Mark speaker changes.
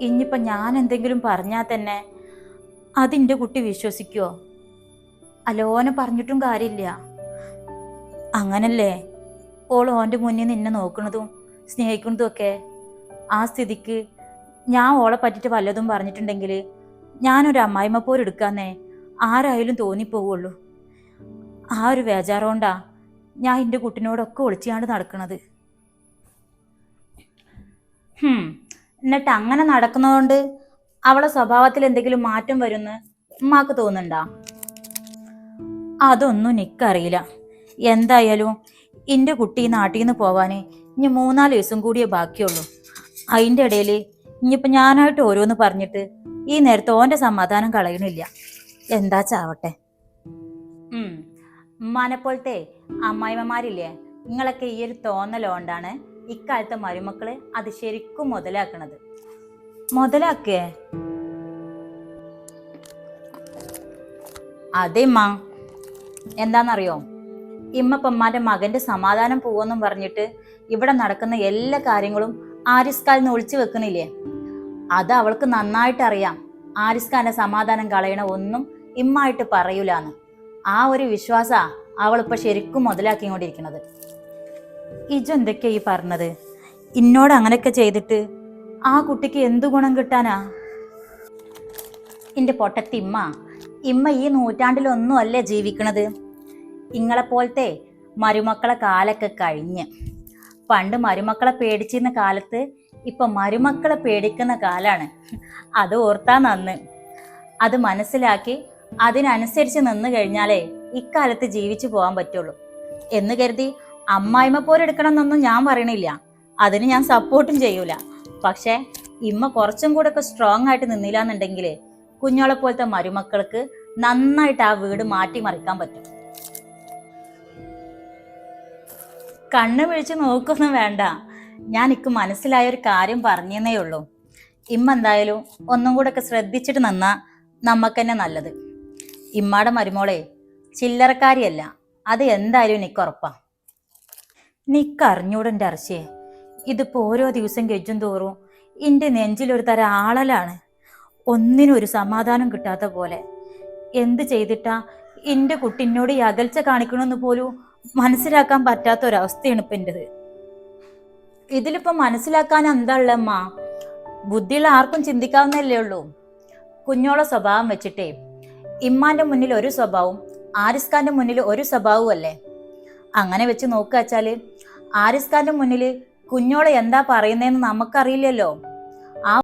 Speaker 1: ഇനിയിപ്പം ഞാൻ എന്തെങ്കിലും പറഞ്ഞാൽ തന്നെ അതിന്റെ കുട്ടി വിശ്വസിക്കുമോ അലോനെ പറഞ്ഞിട്ടും കാര്യമില്ല. അങ്ങനല്ലേ? ഓൾ ഓന്റെ മുന്നിൽ നിന്നെ നോക്കുന്നതും സ്നേഹിക്കുന്നതും ഒക്കെ ആ സ്ഥിതിക്ക് ഞാൻ ഓളെ പറ്റിയിട്ട് വല്ലതും പറഞ്ഞിട്ടുണ്ടെങ്കിൽ ഞാനൊരു അമ്മായിമ്മ പോലും എടുക്കാന്നേ ആരായാലും തോന്നിപ്പോവുള്ളൂ. ആ ഒരു വേജാറോണ്ടാ ഞാൻ എന്റെ കുട്ടിനോടൊക്കെ ഒളിച്ചാണ്ട് നടക്കണത്. എന്നിട്ട് അങ്ങനെ നടക്കുന്നതുകൊണ്ട് അവളെ സ്വഭാവത്തിൽ എന്തെങ്കിലും മാറ്റം വരുമെന്ന് ഉമ്മാക്ക് തോന്നുന്നുണ്ടാ? അതൊന്നും എനിക്കറിയില്ല. എന്തായാലും എന്റെ കുട്ടി നാട്ടിൽ നിന്ന് പോവാൻ ഇനി മൂന്നാൽ ദിവസം കൂടിയേ ബാക്കിയുള്ളൂ. അതിന്റെ ഇടയിൽ ഇനിയിപ്പോൾ ഞാനായിട്ട് ഓരോന്ന് പറഞ്ഞിട്ട് ഈ നേരത്തെ ഓന്റെ സമാധാനം കളയണില്ല. എന്താ ചാവട്ടെ? ഉമ്മാനെ പോലത്തെ അമ്മായിമ്മമാരില്ലേ? നിങ്ങളൊക്കെ ഈ ഒരു തോന്നലോണ്ടാണ് ഇക്കാലത്തെ മരുമക്കൾ അത് ശരിക്കും മുതലാക്കണത്. മുതലാക്കേ? അതെ മാ. എന്താണെന്നറിയോ ഇമ്മപ്പമ്മാന്റെ മകന്റെ സമാധാനം പോവെന്നും പറഞ്ഞിട്ട് ഇവിടെ നടക്കുന്ന എല്ലാ കാര്യങ്ങളും ആരിസ്കാൽ ഖാലിന് ഒളിച്ചു വെക്കണില്ലേ? അത് അവൾക്ക് നന്നായിട്ട് അറിയാം ആരിസ്കാന്റെ സമാധാനം കളയണ ഒന്നും ഇമ്മായിട്ട് പറയൂലാന്ന്. ആ ഒരു വിശ്വാസ അവളിപ്പോ ശരിക്കും മുതലാക്കിക്കൊണ്ടിരിക്കുന്നത് ഇജെന്തൊക്കെയാ ഈ പറഞ്ഞത്? ഇന്നോട് അങ്ങനെയൊക്കെ ചെയ്തിട്ട് ആ കുട്ടിക്ക് എന്തു ഗുണം കിട്ടാനാ? എന്റെ പൊട്ടത്തി ഇമ്മ. ഇമ്മ ഈ നൂറ്റാണ്ടിലൊന്നും അല്ലേ ജീവിക്കണത്? ഇങ്ങളെപ്പോലത്തെ മരുമക്കളെ കാലൊക്കെ കഴിഞ്ഞ്. പണ്ട് മരുമക്കളെ പേടിച്ചിരുന്ന കാലത്ത് ഇപ്പൊ മരുമക്കളെ പേടിക്കുന്ന കാലാണ്. അത് ഓർത്താ നന്ന്. അത് മനസ്സിലാക്കി അതിനനുസരിച്ച് നിന്ന് കഴിഞ്ഞാലേ ഇക്കാലത്ത് ജീവിച്ചു പോകാൻ പറ്റുള്ളൂ. എന്ന് കരുതി അമ്മായിമ്മ പോലെ എടുക്കണം എന്നൊന്നും ഞാൻ പറയണില്ല. അതിന് ഞാൻ സപ്പോർട്ടും ചെയ്യൂല. പക്ഷേ ഇമ്മ കുറച്ചും കൂടെ ഒക്കെ സ്ട്രോങ് ആയിട്ട് നിന്നില്ല എന്നുണ്ടെങ്കിൽ കുഞ്ഞോളെ പോലത്തെ മരുമക്കൾക്ക് നന്നായിട്ട് ആ വീട് മാറ്റിമറിക്കാൻ പറ്റും. കണ്ണ് വിളിച്ച് നോക്കൊന്നും വേണ്ട. ഞാൻ ഇക്ക് മനസ്സിലായ ഒരു കാര്യം പറഞ്ഞേ ഉള്ളൂ. ഇമ്മ എന്തായാലും ഒന്നും കൂടെ ഒക്കെ ശ്രദ്ധിച്ചിട്ട് നിന്നാ നമുക്ക് തന്നെ നല്ലത്. ഇമ്മാടെ മരുമോളെ ചില്ലറക്കാരിയല്ല. അത് എന്തായാലും എനിക്ക് ഉറപ്പാ. നിക്കറിഞ്ഞൂടെ എന്റെ അർച്ചയെ ഇതിപ്പോ ഓരോ ദിവസം കെജും തോറും എന്റെ നെഞ്ചിലൊരു തരം ആളലാണ്. ഒന്നിനും ഒരു സമാധാനം കിട്ടാത്ത പോലെ. എന്ത് ചെയ്തിട്ടാ എന്റെ കുട്ടിനോട് ഈ അകൽച്ച കാണിക്കണമെന്ന് പോലും മനസ്സിലാക്കാൻ പറ്റാത്ത ഒരവസ്ഥയാണ് ഇപ്പം എന്റെത് ഇതിലിപ്പോ മനസ്സിലാക്കാൻ എന്താ ഉള്ളമ്മ ബുദ്ധിയുള്ള ആർക്കും ചിന്തിക്കാവുന്നല്ലേ ഉള്ളൂ. കുഞ്ഞോളെ സ്വഭാവം വെച്ചിട്ടേ ഇമ്മാന്റെ മുന്നിൽ ഒരു സ്വഭാവവും ആരിസ് ഖാന്റെ മുന്നിൽ ഒരു സ്വഭാവവും അല്ലേ? അങ്ങനെ വെച്ച് നോക്കുക വെച്ചാൽ ആരിസ് മുന്നിൽ കുഞ്ഞോളെ എന്താ പറയുന്നതെന്ന് നമുക്കറിയില്ലല്ലോ.